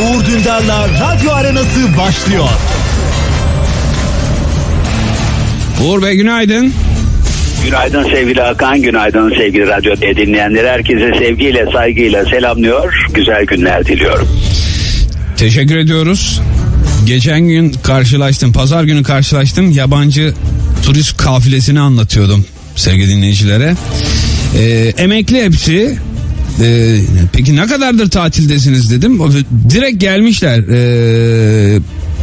Uğur Dündar'la Radyo Arenası başlıyor. Uğur Bey günaydın. Günaydın sevgili Hakan, günaydın sevgili radyo dinleyenler. Herkese sevgiyle, saygıyla selamlıyor. Güzel günler diliyorum. Teşekkür ediyoruz. Geçen gün karşılaştım, pazar günü karşılaştım. Yabancı turist kafilesini anlatıyordum sevgili dinleyicilere. Ee, emekli hepsi. Ee, peki ne kadardır tatildesiniz dedim. Direkt gelmişler. Ee,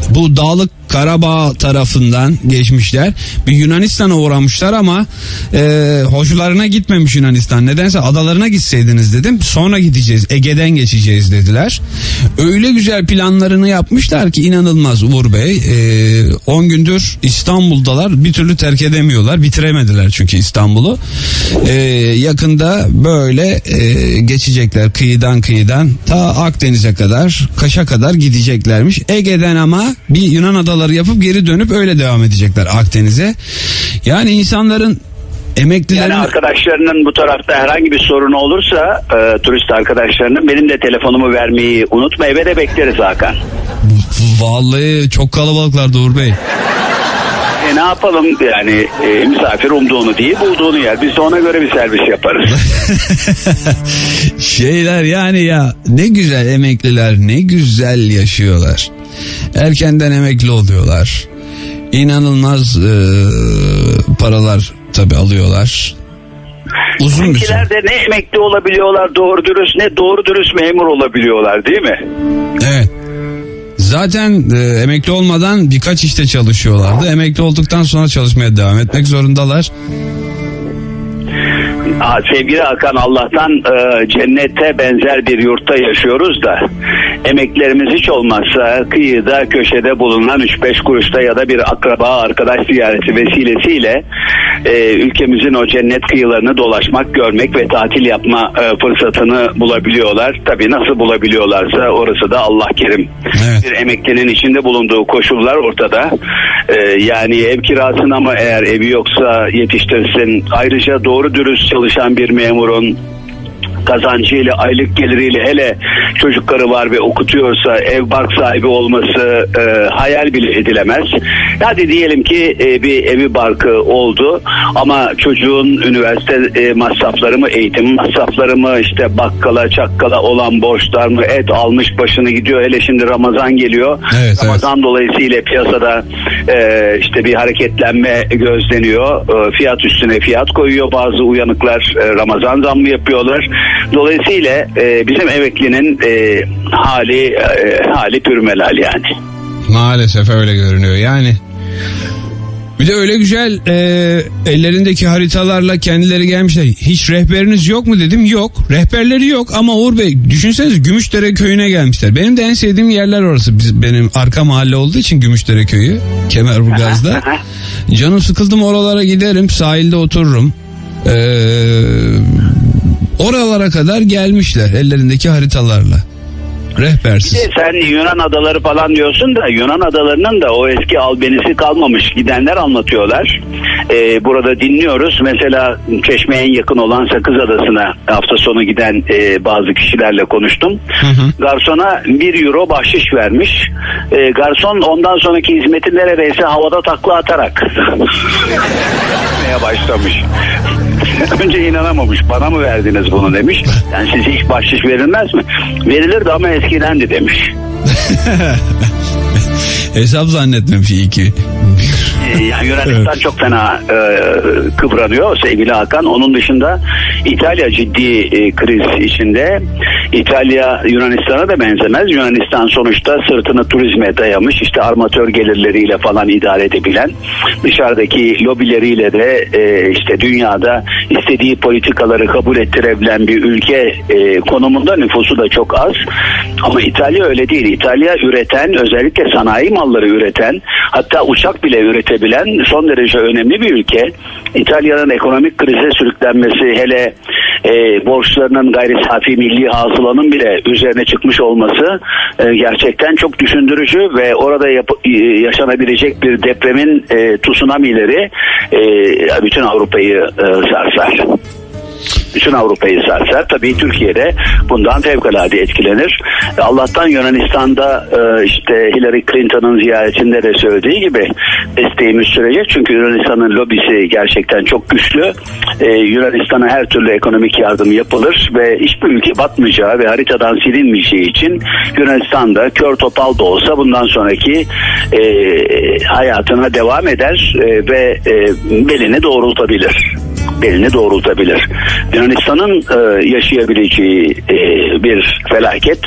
bu dağlık Karabağ tarafından geçmişler. Bir Yunanistan'a uğramışlar ama e, hoşlarına gitmemiş Yunanistan. Nedense adalarına gitseydiniz dedim. Sonra gideceğiz. Ege'den geçeceğiz dediler. Öyle güzel planlarını yapmışlar ki inanılmaz Uğur Bey. E, 10 gündür İstanbul'dalar. Bir türlü terk edemiyorlar. Bitiremediler çünkü İstanbul'u. E, yakında böyle e, geçecekler kıyıdan kıyıdan ta Akdeniz'e kadar Kaş'a kadar gideceklermiş. Ege'den ama bir Yunan adaları yapıp geri dönüp öyle devam edecekler Akdeniz'e. Yani insanların emeklilerin Yani arkadaşlarının bu tarafta herhangi bir sorun olursa e, turist arkadaşlarının benim de telefonumu vermeyi unutma eve de bekleriz Hakan. vallahi çok kalabalıklar Uğur Bey. E ne yapalım yani e, misafir umduğunu değil bulduğunu yer. Biz de ona göre bir servis yaparız. Şeyler yani ya ne güzel emekliler ne güzel yaşıyorlar. Erkenden emekli oluyorlar. İnanılmaz e, paralar tabi alıyorlar. Uzun bir süre. De ne emekli olabiliyorlar doğru dürüst ne doğru dürüst memur olabiliyorlar değil mi? Evet. Zaten e, emekli olmadan birkaç işte çalışıyorlardı. Emekli olduktan sonra çalışmaya devam etmek zorundalar. Aa, sevgili Hakan Allah'tan e, cennete benzer bir yurtta yaşıyoruz da emeklerimiz hiç olmazsa kıyıda köşede bulunan 3-5 kuruşta ya da bir akraba arkadaş ziyareti vesilesiyle e, ülkemizin o cennet kıyılarını dolaşmak, görmek ve tatil yapma e, fırsatını bulabiliyorlar. Tabii nasıl bulabiliyorlarsa orası da Allah kerim. Evet. Bir emeklinin içinde bulunduğu koşullar ortada. E, yani ev kirasına mı eğer evi yoksa yetiştirsin. Ayrıca doğru dürüst çalışan bir memurun kazancıyla aylık geliriyle hele çocukları var ve okutuyorsa ev bark sahibi olması e, hayal bile edilemez. Hadi diyelim ki e, bir evi barkı oldu ama çocuğun üniversite e, masrafları mı eğitim masrafları mı işte bakkala çakkala olan borçlar mı et almış başını gidiyor hele şimdi Ramazan geliyor. Evet, Ramazan dolayısıyla piyasada e, işte bir hareketlenme gözleniyor. E, fiyat üstüne fiyat koyuyor bazı uyanıklar e, Ramazan zammı yapıyorlar. Dolayısıyla e, bizim emeklinin e, hali e, hali pürmelal yani. Maalesef öyle görünüyor yani. Bir de öyle güzel e, ellerindeki haritalarla kendileri gelmişler. Hiç rehberiniz yok mu dedim. Yok. Rehberleri yok ama Uğur Bey düşünsenize Gümüşdere köyüne gelmişler. Benim de en sevdiğim yerler orası. Biz, benim arka mahalle olduğu için Gümüşdere köyü. Kemerburgaz'da. Canım sıkıldım oralara giderim. Sahilde otururum. E, oralara kadar gelmişler ellerindeki haritalarla. Rehbersiz. Sen Yunan adaları falan diyorsun da Yunan adalarının da o eski albenisi kalmamış. Gidenler anlatıyorlar. Ee, burada dinliyoruz. Mesela Çeşme'ye en yakın olan Sakız Adası'na hafta sonu giden e, bazı kişilerle konuştum. Garsona 1 euro bahşiş vermiş. Ee, garson ondan sonraki hizmeti neredeyse havada takla atarak başlamış. Önce inanamamış. Bana mı verdiniz bunu demiş. Yani size hiç bahşiş verilmez mi? Verilirdi ama eskidendi demiş. Hesap zannetmemiş iyi ki. Ee, Yani Yunanistan çok fena e, kıvranıyor sevgili Hakan. Onun dışında İtalya ciddi e, kriz içinde. İtalya Yunanistan'a da benzemez. Yunanistan sonuçta sırtını turizme dayamış. İşte armatör gelirleriyle falan idare edebilen dışarıdaki lobileriyle de e, işte dünyada istediği politikaları kabul ettirebilen bir ülke e, konumunda nüfusu da çok az. Ama İtalya öyle değil. İtalya üreten özellikle sanayi malları üreten hatta uçak bile üretebilen son derece önemli bir ülke. İtalya'nın ekonomik krize sürüklenmesi hele e, borçlarının gayri safi milli hasılanın bile üzerine çıkmış olması e, gerçekten çok düşündürücü ve orada yap- e, yaşanabilecek bir depremin e, tsunamileri e, bütün Avrupa'yı e, sarsar. Bütün Avrupa'yı sarsar. Tabii Türkiye'de bundan fevkalade etkilenir. Allah'tan Yunanistan'da e, işte Hillary Clinton'ın ziyaretinde de söylediği gibi desteğimiz sürecek. Çünkü Yunanistan'ın lobisi gerçekten çok güçlü. E, Yunanistan'a her türlü ekonomik yardım yapılır ve hiçbir ülke batmayacağı ve haritadan silinmeyeceği için Yunanistan'da kör topal da olsa bundan sonraki e, hayatına devam eder ve belini doğrultabilir belini doğrultabilir. Yunanistan'ın e, yaşayabileceği e, bir felaket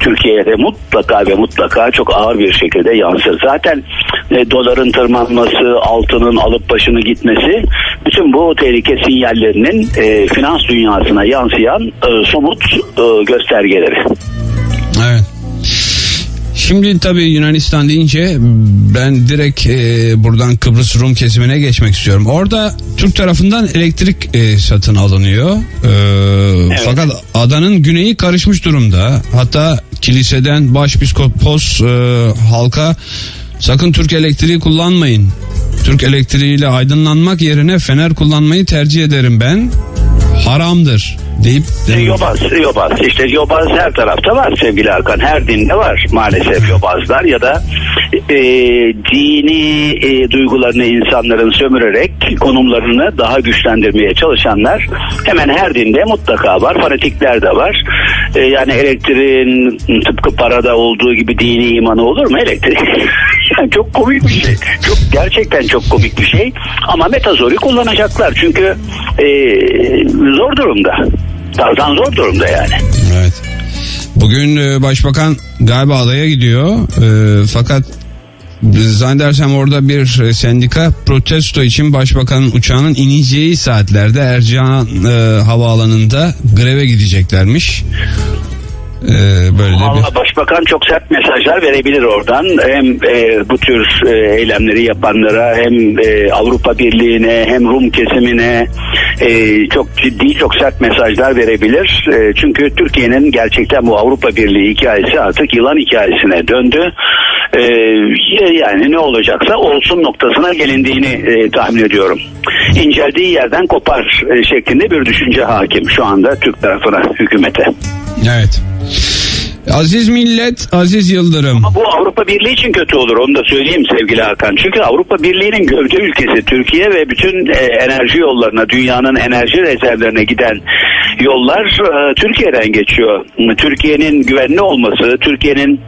Türkiye'de mutlaka ve mutlaka çok ağır bir şekilde yansır. Zaten e, doların tırmanması, altının alıp başını gitmesi bütün bu tehlike sinyallerinin e, finans dünyasına yansıyan e, somut e, göstergeleri. Evet. Şimdi tabii Yunanistan deyince ben direkt e, buradan Kıbrıs Rum kesimine geçmek istiyorum. Orada Türk tarafından elektrik e, satın alınıyor. E, Fakat adanın güneyi karışmış durumda. Hatta kiliseden başpiskopos e, halka sakın Türk elektriği kullanmayın. Türk elektriğiyle aydınlanmak yerine fener kullanmayı tercih ederim ben. Haramdır deyip Yobaz, yobaz. İşte yobaz her tarafta var sevgili Hakan. Her dinde var maalesef yobazlar ya da e, dini e, duygularını insanların sömürerek konumlarını daha güçlendirmeye çalışanlar hemen her dinde mutlaka var. Fanatikler de var. E, yani elektriğin tıpkı parada olduğu gibi dini imanı olur mu? Elektrik yani çok komik bir şey. Çok gerçekten çok komik bir şey. Ama metazori kullanacaklar. Çünkü e, zor durumda. Tarzan zor durumda yani. Evet. Bugün e, başbakan galiba adaya gidiyor. E, fakat zannedersem orada bir e, sendika protesto için başbakanın uçağının ineceği saatlerde Ercan e, havaalanında greve gideceklermiş. E, böyle de bir... Başbakan çok sert mesajlar verebilir oradan. Hem e, bu tür e, eylemleri yapanlara hem e, Avrupa Birliği'ne hem Rum kesimine e, çok ciddi çok sert mesajlar verebilir. E, çünkü Türkiye'nin gerçekten bu Avrupa Birliği hikayesi artık yılan hikayesine döndü. E, yani ne olacaksa olsun noktasına gelindiğini e, tahmin ediyorum. İnceldiği yerden kopar e, şeklinde bir düşünce hakim şu anda Türk tarafına hükümete. Evet. Aziz millet, Aziz Yıldırım. Ama bu Avrupa Birliği için kötü olur onu da söyleyeyim sevgili Hakan. Çünkü Avrupa Birliği'nin gövde ülkesi Türkiye ve bütün e, enerji yollarına dünyanın enerji rezervlerine giden yollar e, Türkiye'den geçiyor. Türkiye'nin güvenli olması, Türkiye'nin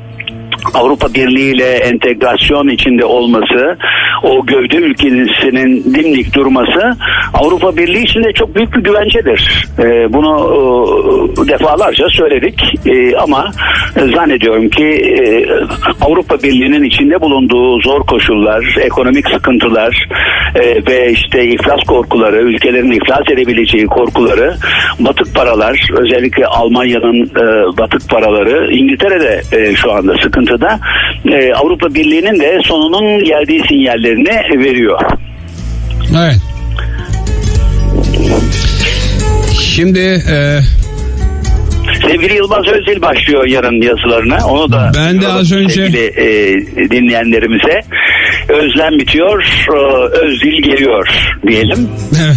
Avrupa Birliği ile entegrasyon içinde olması, o gövde ülkesinin dimdik durması Avrupa Birliği için de çok büyük bir güvencedir. Ee, bunu e, defalarca söyledik Ee, ama zannediyorum ki e, Avrupa Birliği'nin içinde bulunduğu zor koşullar, ekonomik sıkıntılar e, ve işte iflas korkuları, ülkelerin iflas edebileceği korkuları, batık paralar, özellikle Almanya'nın e, batık paraları, İngiltere'de e, şu anda sıkıntıda. E, Avrupa Birliği'nin de sonunun geldiği sinyallerini veriyor. Evet. Şimdi e, Sevgili Yılmaz Özdil başlıyor yarın yazılarına. Onu da Ben de az önce- sevgili e, dinleyenlerimize özlem bitiyor, e, Özdil geliyor diyelim. evet.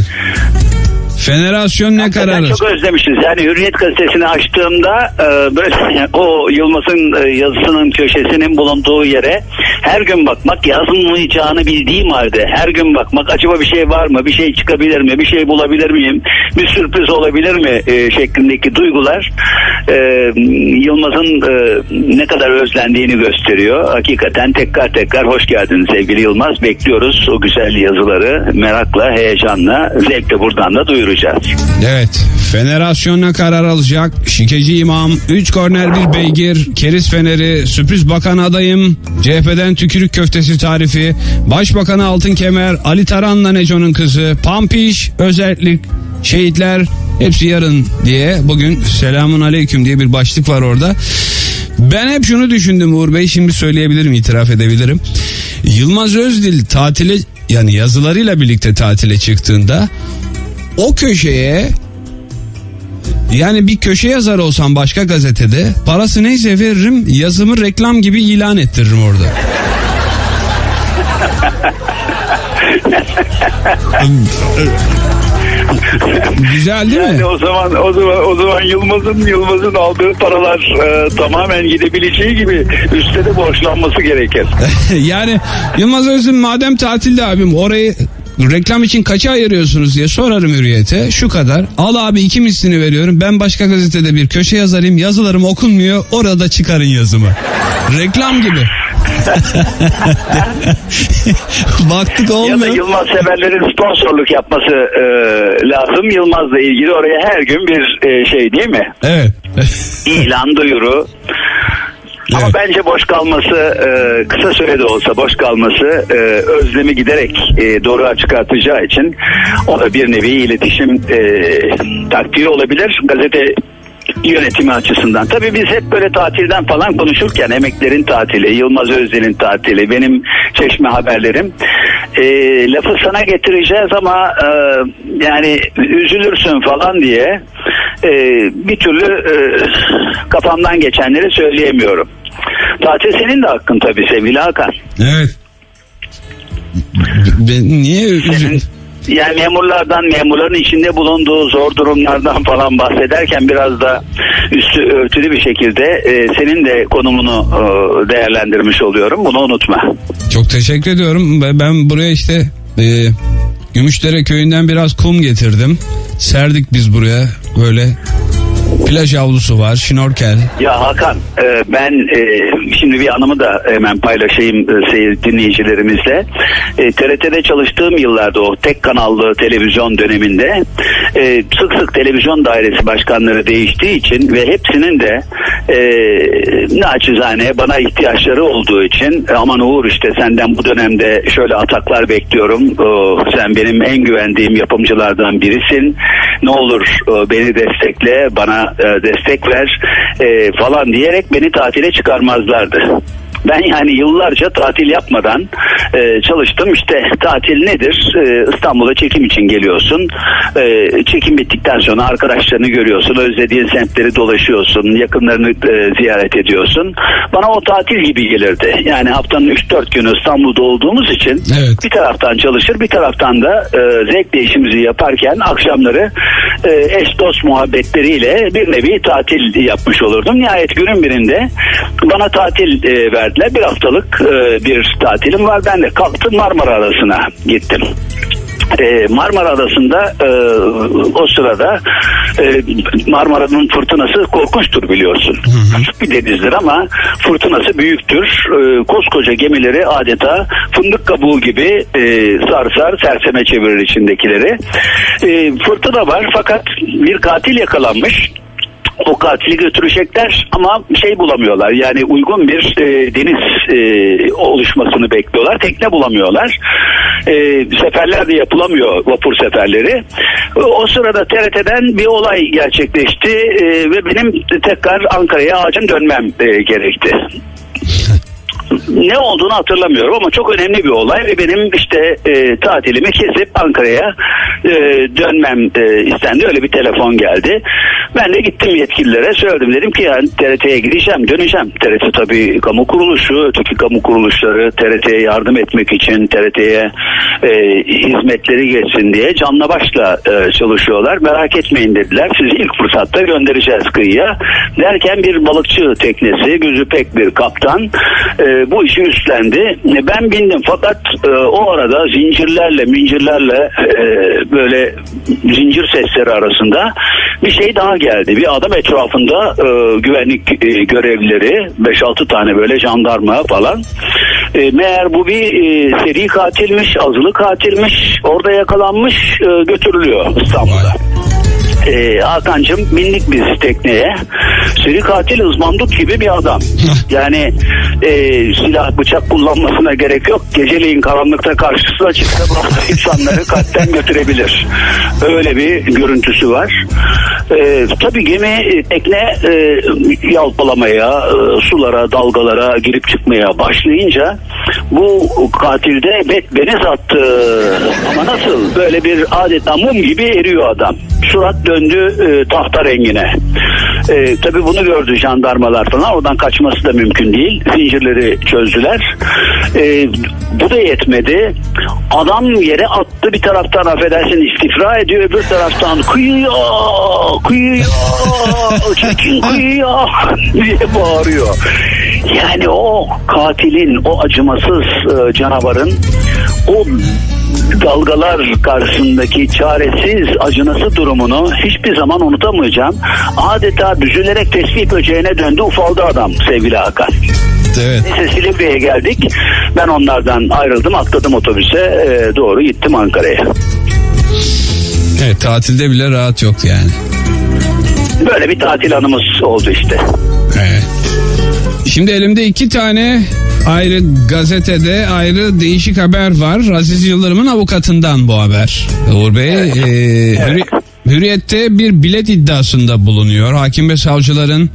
Federasyon ne Hakikaten kararı? Çok özlemişiz. Yani Hürriyet gazetesini açtığımda e, böyle o Yılmaz'ın e, yazısının köşesinin bulunduğu yere her gün bakmak yazılmayacağını bildiğim halde her gün bakmak acaba bir şey var mı? Bir şey çıkabilir mi? Bir şey bulabilir miyim? Bir sürpriz olabilir mi? E, şeklindeki duygular e, Yılmaz'ın e, ne kadar özlendiğini gösteriyor. Hakikaten tekrar tekrar hoş geldin sevgili Yılmaz. Bekliyoruz o güzel yazıları merakla, heyecanla, zevkle buradan da duyuracağız. Evet. Federasyon ne karar alacak? Şikeci imam, 3 korner bir beygir, keriz feneri, sürpriz bakan adayım, CHP'den tükürük köftesi tarifi, başbakanı altın kemer, Ali Taran'la Neco'nun kızı, Pampiş, özellik, şehitler hepsi yarın diye bugün selamun aleyküm diye bir başlık var orada. Ben hep şunu düşündüm Uğur Bey şimdi söyleyebilirim itiraf edebilirim. Yılmaz Özdil tatile yani yazılarıyla birlikte tatile çıktığında o köşeye yani bir köşe yazar olsam başka gazetede parası neyse veririm yazımı reklam gibi ilan ettiririm orada. Güzel değil mi? Yani o zaman o zaman o zaman Yılmaz'ın Yılmaz'ın aldığı paralar e, tamamen gidebileceği gibi üstte de borçlanması gerekir. yani Yılmaz Özün madem tatilde abim orayı reklam için kaça ayırıyorsunuz diye sorarım hürriyete. Şu kadar. Al abi iki mislini veriyorum. Ben başka gazetede bir köşe yazarım. Yazılarım okunmuyor. Orada çıkarın yazımı. Reklam gibi. Baktık Ya da olmuyor. Yılmaz severlerin sponsorluk yapması e, lazım. Yılmaz'la ilgili oraya her gün bir e, şey değil mi? Evet. İlan, duyuru. Ama Evet. bence boş kalması e, kısa sürede olsa boş kalması e, özlemi giderek e, doğruğa çıkartacağı için o da bir nevi iletişim e, taktiği olabilir. Gazete yönetimi açısından. Tabii biz hep böyle tatilden falan konuşurken emeklerin tatili, Yılmaz Özden'in tatili, benim çeşme haberlerim e, lafı sana getireceğiz ama e, yani üzülürsün falan diye e, bir türlü e, kafamdan geçenleri söyleyemiyorum. Tatil senin de hakkın tabii sevgili Hakan. Evet. Ben niye Senin, üzül- yani memurlardan, memurların içinde bulunduğu zor durumlardan falan bahsederken biraz da üstü örtülü bir şekilde e, senin de konumunu e, değerlendirmiş oluyorum. Bunu unutma. Çok teşekkür ediyorum. Ben- Ben buraya işte e, Gümüşdere köyünden biraz kum getirdim. Serdik biz buraya böyle plaj havlusu var, şnorkel. Ya Hakan e, ben e, şimdi bir anımı da hemen paylaşayım e, seyir dinleyicilerimizle. E, TRT'de çalıştığım yıllarda o tek kanallı televizyon döneminde e, sık sık televizyon dairesi başkanları değiştiği için ve hepsinin de e, naçizane bana ihtiyaçları olduğu için e, aman Uğur işte senden bu dönemde şöyle ataklar bekliyorum. O, sen benim en güvendiğim yapımcılardan birisin. Ne olur e, beni destekle, bana e, destek ver e, falan diyerek beni tatile çıkarmazlardı. Ben yani yıllarca tatil yapmadan e, çalıştım. İşte tatil nedir? E, İstanbul'a çekim için geliyorsun. E, çekim bittikten sonra arkadaşlarını görüyorsun. Özlediğin semtleri dolaşıyorsun. Yakınlarını e, ziyaret ediyorsun. Bana o tatil gibi gelirdi. Yani haftanın 3-4 günü İstanbul'da olduğumuz için Evet. bir taraftan çalışır bir taraftan da e, zevkle işimizi yaparken akşamları e, eş dost muhabbetleriyle bir nevi tatil yapmış olurdum. Nihayet günün birinde bana tatil e, verdiler. Bir haftalık e, bir tatilim var. Ben de kalktım Marmara Adası'na gittim. E, Marmara Adası'nda e, o sırada e, Marmara'nın fırtınası korkunçtur biliyorsun. Küçük bir denizdir ama fırtınası büyüktür. E, koskoca gemileri adeta fındık kabuğu gibi e, sarsar serseme çevirir içindekileri. E, fırtına var fakat bir katil yakalanmış katili götürecekler ama şey bulamıyorlar. Yani uygun bir e, deniz e, oluşmasını bekliyorlar. Tekne bulamıyorlar. E, seferler de yapılamıyor vapur seferleri. O, o sırada TRT'den bir olay gerçekleşti e, ve benim tekrar Ankara'ya acil dönmem e, gerekti ne olduğunu hatırlamıyorum ama çok önemli bir olay ve benim işte e, tatilimi kesip Ankara'ya e, dönmem e, istendi. Öyle bir telefon geldi. Ben de gittim yetkililere söyledim. Dedim ki yani TRT'ye gideceğim, döneceğim. TRT tabii kamu kuruluşu, öteki kamu kuruluşları TRT'ye yardım etmek için TRT'ye e, hizmetleri geçsin diye canla başla e, çalışıyorlar. Merak etmeyin dediler. Sizi ilk fırsatta göndereceğiz kıyıya. Derken bir balıkçı teknesi, gözü pek bir kaptan e, bu işi üstlendi. E, Ben bindim fakat e, o arada zincirlerle, mincirlerle e, böyle zincir sesleri arasında bir şey daha geldi. Bir adam etrafında e, güvenlik e, görevlileri 5-6 tane böyle jandarma falan. E, meğer bu bir e, seri katilmiş, azılı katilmiş. Orada yakalanmış, e, götürülüyor İstanbul'a. E, Hakan'cığım bindik biz tekneye. Seri katil ızmandut gibi bir adam. yani e, silah bıçak kullanmasına gerek yok. Geceleyin karanlıkta karşısına çıksa insanları kalpten götürebilir. Öyle bir görüntüsü var. E, tabii gemi e, tekne e, yalpalamaya, e, sulara, dalgalara girip çıkmaya başlayınca bu katilde bet beniz attı. Ama nasıl? Böyle bir adeta mum gibi eriyor adam. Surat döndü e, tahta rengine. E, tabii bunu gördü jandarmalar falan. Oradan kaçması da mümkün değil. Zincirleri çözdüler. E, bu da yetmedi. Adam yere attı bir taraftan affedersin istifra ediyor. Öbür taraftan kıyıyor, kıyıyor, çekin kıyıyor diye bağırıyor. Yani o katilin, o acımasız e, canavarın o dalgalar karşısındaki çaresiz acınası durumunu hiçbir zaman unutamayacağım. Adeta büzülerek tesbih böceğine döndü ufaldı adam sevgili Hakan. Evet. Neyse Silivri'ye geldik. Ben onlardan ayrıldım atladım otobüse e, doğru gittim Ankara'ya. Evet tatilde bile rahat yoktu yani. Böyle bir tatil anımız oldu işte. Evet. Şimdi elimde iki tane ayrı gazetede ayrı değişik haber var. Aziz Yıldırım'ın avukatından bu haber. Uğur Bey e, Hürri- Hürriyet'te bir bilet iddiasında bulunuyor. Hakim ve savcıların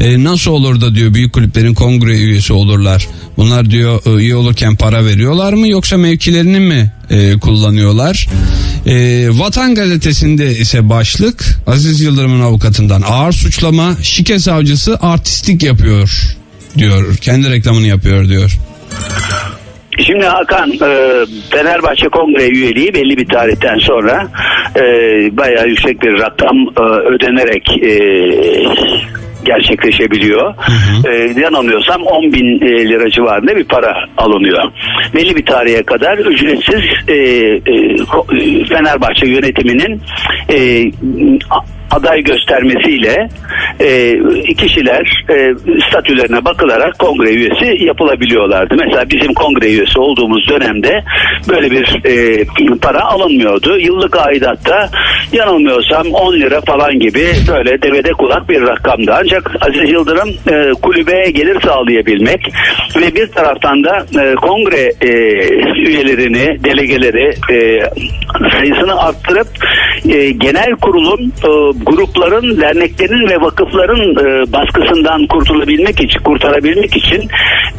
e, nasıl olur da diyor büyük kulüplerin kongre üyesi olurlar. Bunlar diyor e, üye olurken para veriyorlar mı yoksa mevkilerini mi e, kullanıyorlar? E, Vatan gazetesinde ise başlık Aziz Yıldırım'ın avukatından ağır suçlama şike savcısı artistik yapıyor diyor. Kendi reklamını yapıyor diyor. Şimdi Hakan e, Fenerbahçe Kongre üyeliği belli bir tarihten sonra e, bayağı yüksek bir rakam e, ödenerek e, gerçekleşebiliyor. E, yanılmıyorsam 10 bin e, lira civarında bir para alınıyor. Belli bir tarihe kadar ücretsiz e, e, Fenerbahçe yönetiminin e, aday göstermesiyle e, kişiler e, statülerine bakılarak kongre üyesi yapılabiliyorlardı. Mesela bizim kongre üyesi olduğumuz dönemde böyle bir e, para alınmıyordu. Yıllık aidatta yanılmıyorsam 10 lira falan gibi böyle devede kulak bir rakamdı. Ancak Aziz Yıldırım e, kulübe gelir sağlayabilmek ve bir taraftan da e, kongre e, üyelerini, delegeleri e, sayısını arttırıp e, genel kurulun e, grupların, derneklerin ve vakıfların e, baskısından kurtulabilmek için, kurtarabilmek için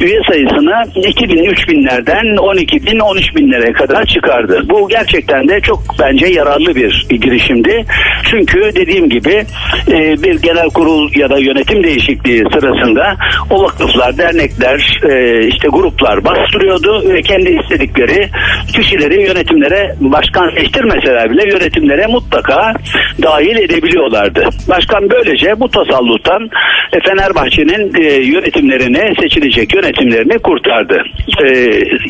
üye sayısını 2000 3000'lerden 12 bin 13 binlere kadar çıkardı. Bu gerçekten de çok bence yararlı bir girişimdi. Çünkü dediğim gibi e, bir genel kurul ya da yönetim değişikliği sırasında o vakıflar, dernekler, e, işte gruplar bastırıyordu ve kendi istedikleri kişileri yönetimlere başkan seçtirmeseler bile yönetimlere mutlaka dahil edebiliyorlardı. Başkan böylece bu tasalluttan e, Fenerbahçe'nin e, yönetimlerini seçilecek yönetimlerini kurtardı. E,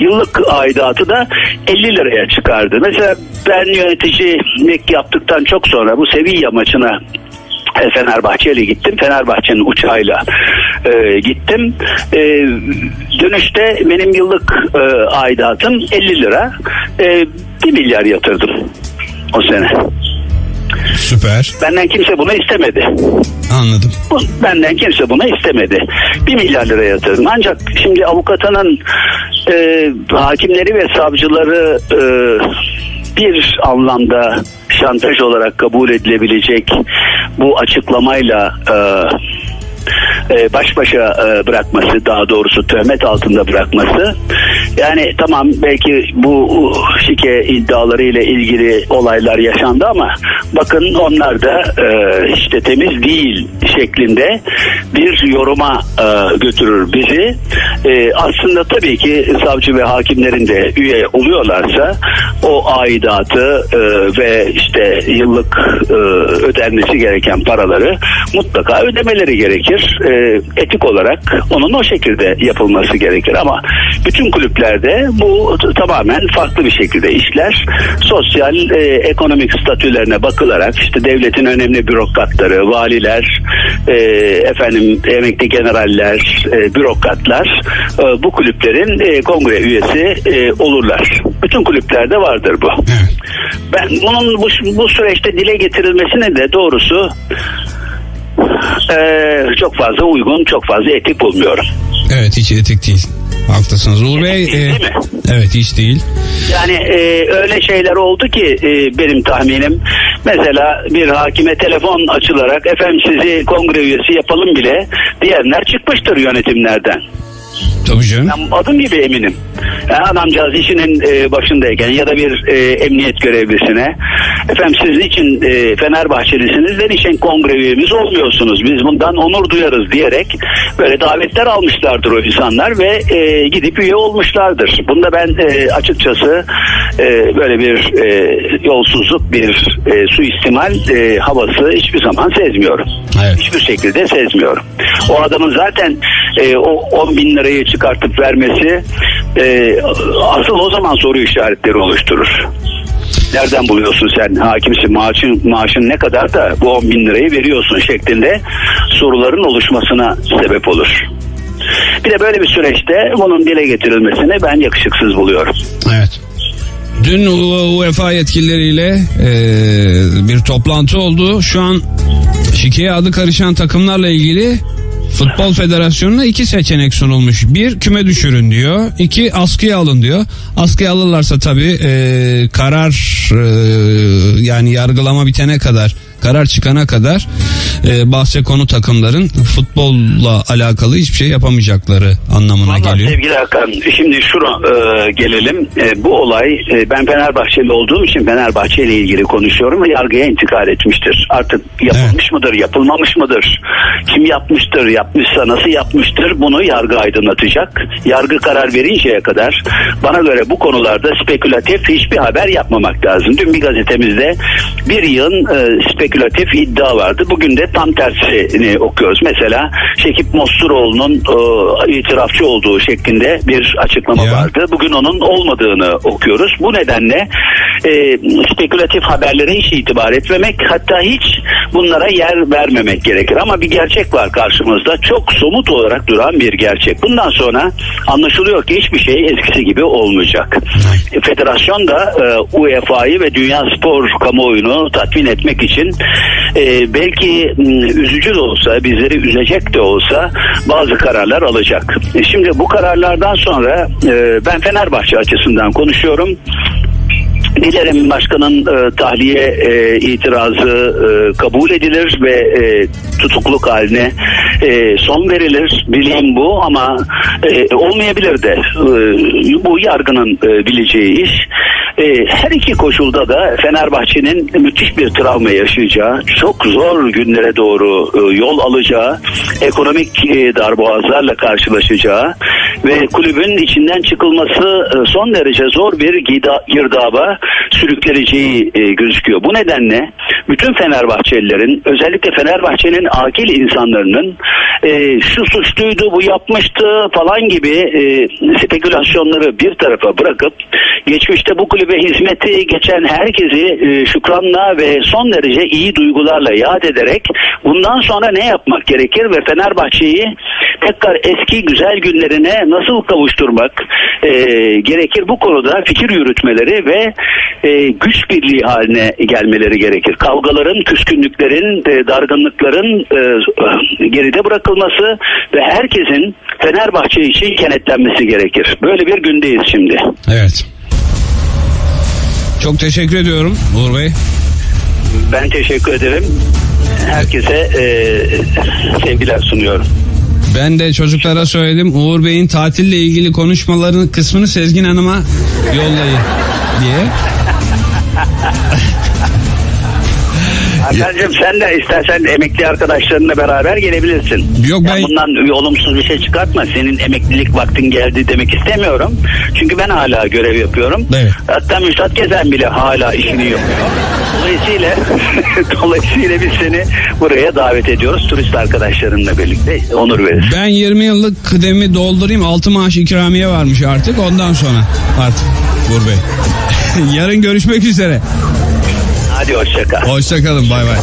yıllık aidatı da 50 liraya çıkardı. Mesela ben yöneticilik yaptıktan çok sonra bu Sevilla maçına e, Fenerbahçe'yle gittim. Fenerbahçe'nin uçağıyla e, gittim. E, dönüşte benim yıllık e, aidatım 50 lira. E, 1 milyar yatırdım o sene. Süper. Benden kimse bunu istemedi. Anladım. Bu, benden kimse bunu istemedi. 1 milyar lira yatırdım. Ancak şimdi avukatının e, hakimleri ve savcıları e, bir anlamda şantaj olarak kabul edilebilecek bu açıklamayla e, e, baş başa e, bırakması daha doğrusu töhmet altında bırakması yani tamam belki bu şike iddiaları ile ilgili olaylar yaşandı ama bakın onlar da e, işte temiz değil şeklinde bir yoruma e, götürür bizi. E, aslında tabii ki savcı ve hakimlerin de üye oluyorlarsa o aidatı e, ve işte yıllık e, ödenmesi gereken paraları mutlaka ödemeleri gerekir. E, etik olarak onun o şekilde yapılması gerekir ama bütün kulüplerde bu tamamen farklı bir şekilde işler. Sosyal, e, ekonomik statülerine bakılarak işte devletin önemli bürokratları, valiler, e, efendim emekli generaller, e, bürokratlar e, bu kulüplerin e, kongre üyesi e, olurlar. Bütün kulüplerde vardır bu. Ben bunun bu, bu süreçte dile getirilmesine de doğrusu e, çok fazla uygun, çok fazla etik bulmuyorum. Evet hiç etik değil. Haklısınız Uğur Bey. Değil, e, mi? evet hiç değil. Yani e, öyle şeyler oldu ki e, benim tahminim. Mesela bir hakime telefon açılarak efendim sizi kongre üyesi yapalım bile diyenler çıkmıştır yönetimlerden. Tabii canım. Ben adım gibi eminim. Yani adamcağız işinin e, başındayken ya da bir e, emniyet görevlisine efendim siz niçin e, Fenerbahçelisiniz ve niçin kongre üyemiz olmuyorsunuz biz bundan onur duyarız diyerek böyle davetler almışlardır o insanlar ve e, gidip üye olmuşlardır. Bunda ben e, açıkçası e, böyle bir e, yolsuzluk bir e, suistimal e, havası hiçbir zaman sezmiyorum. Evet. Hiçbir şekilde sezmiyorum. O adamın zaten e, o 10 bin lirayı çıkartıp vermesi e, asıl o zaman soru işaretleri oluşturur. Nereden buluyorsun sen hakimsin maaşın, maaşın ne kadar da bu 10 bin lirayı veriyorsun şeklinde soruların oluşmasına sebep olur. Bir de böyle bir süreçte bunun dile getirilmesini ben yakışıksız buluyorum. Evet. Dün UEFA yetkilileriyle e, bir toplantı oldu. Şu an şikeye adı karışan takımlarla ilgili Futbol Federasyonu'na iki seçenek sunulmuş. Bir küme düşürün diyor. İki askıya alın diyor. Askıya alırlarsa tabii e, karar e, yani yargılama bitene kadar karar çıkana kadar e, bahse konu takımların futbolla alakalı hiçbir şey yapamayacakları anlamına Vallahi geliyor. sevgili Hakan şimdi şuna e, gelelim. E, bu olay e, ben Fenerbahçeli olduğum için Fenerbahçe ile ilgili konuşuyorum ve yargıya intikal etmiştir. Artık yapılmış mıdır, yapılmamış mıdır? Kim yapmıştır, yapmışsa nasıl yapmıştır bunu yargı aydınlatacak. Yargı karar verinceye kadar bana göre bu konularda spekülatif hiçbir haber yapmamak lazım. Dün bir gazetemizde bir yığın e, spekülatif iddia vardı. Bugün de tam tersini okuyoruz. Mesela Şekip Mosturoğlu'nun e, itirafçı olduğu şeklinde bir açıklama Ya. vardı. Bugün onun olmadığını okuyoruz. Bu nedenle e, spekülatif haberlere hiç itibar etmemek hatta hiç bunlara yer vermemek gerekir. Ama bir gerçek var karşımızda. Çok somut olarak duran bir gerçek. Bundan sonra anlaşılıyor ki hiçbir şey eskisi gibi olmayacak. Federasyon da e, UEFA'yı ve dünya spor kamuoyunu tatmin etmek için e, belki m, üzücü de olsa bizleri üzecek de olsa bazı kararlar alacak. E, Şimdi bu kararlardan sonra e, ben Fenerbahçe açısından konuşuyorum. Dilerim başkanın e, tahliye e, itirazı e, kabul edilir ve e, tutukluk haline e, son verilir. Bileyim bu ama e, olmayabilir de E, bu yargının e, bileceği iş. E, her iki koşulda da Fenerbahçe'nin müthiş bir travma yaşayacağı, çok zor günlere doğru e, yol alacağı, ekonomik e, darboğazlarla karşılaşacağı ve kulübün içinden çıkılması e, son derece zor bir gida, girdaba sürükleneceği e, gözüküyor. Bu nedenle bütün Fenerbahçelilerin özellikle Fenerbahçe'nin akil insanlarının e, şu suçluydu bu yapmıştı falan gibi e, spekülasyonları bir tarafa bırakıp geçmişte bu kulübe hizmeti geçen herkesi e, şükranla ve son derece iyi duygularla yad ederek bundan sonra ne yapmak gerekir ve Fenerbahçe'yi tekrar eski güzel günlerine nasıl kavuşturmak e, gerekir bu konuda fikir yürütmeleri ve e, güç birliği haline gelmeleri gerekir. Kavgaların, küskünlüklerin, e, dargınlıkların e, geride bırakılması ve herkesin Fenerbahçe için kenetlenmesi gerekir. Böyle bir gündeyiz şimdi. Evet. Çok teşekkür ediyorum Uğur Bey. Ben teşekkür ederim. Herkese e, sevgiler sunuyorum. Ben de çocuklara söyledim Uğur Bey'in tatille ilgili konuşmalarının kısmını Sezgin Hanım'a yollayın diye. Hakan'cığım sen de istersen emekli arkadaşlarınla beraber gelebilirsin. Yok, Ya ben- bundan bir olumsuz bir şey çıkartma. Senin emeklilik vaktin geldi demek istemiyorum. Çünkü ben hala görev yapıyorum. Evet. Hatta Müjdat Gezen bile hala işini yapıyor. Dolayısıyla dolayısıyla biz seni buraya davet ediyoruz. Turist arkadaşlarınla birlikte onur verir. Ben 20 yıllık kıdemi doldurayım 6 maaş ikramiye varmış artık ondan sonra artık Uğur Bey. Yarın görüşmek üzere. Hadi hoşça kal. Hoşçakalın bay bay.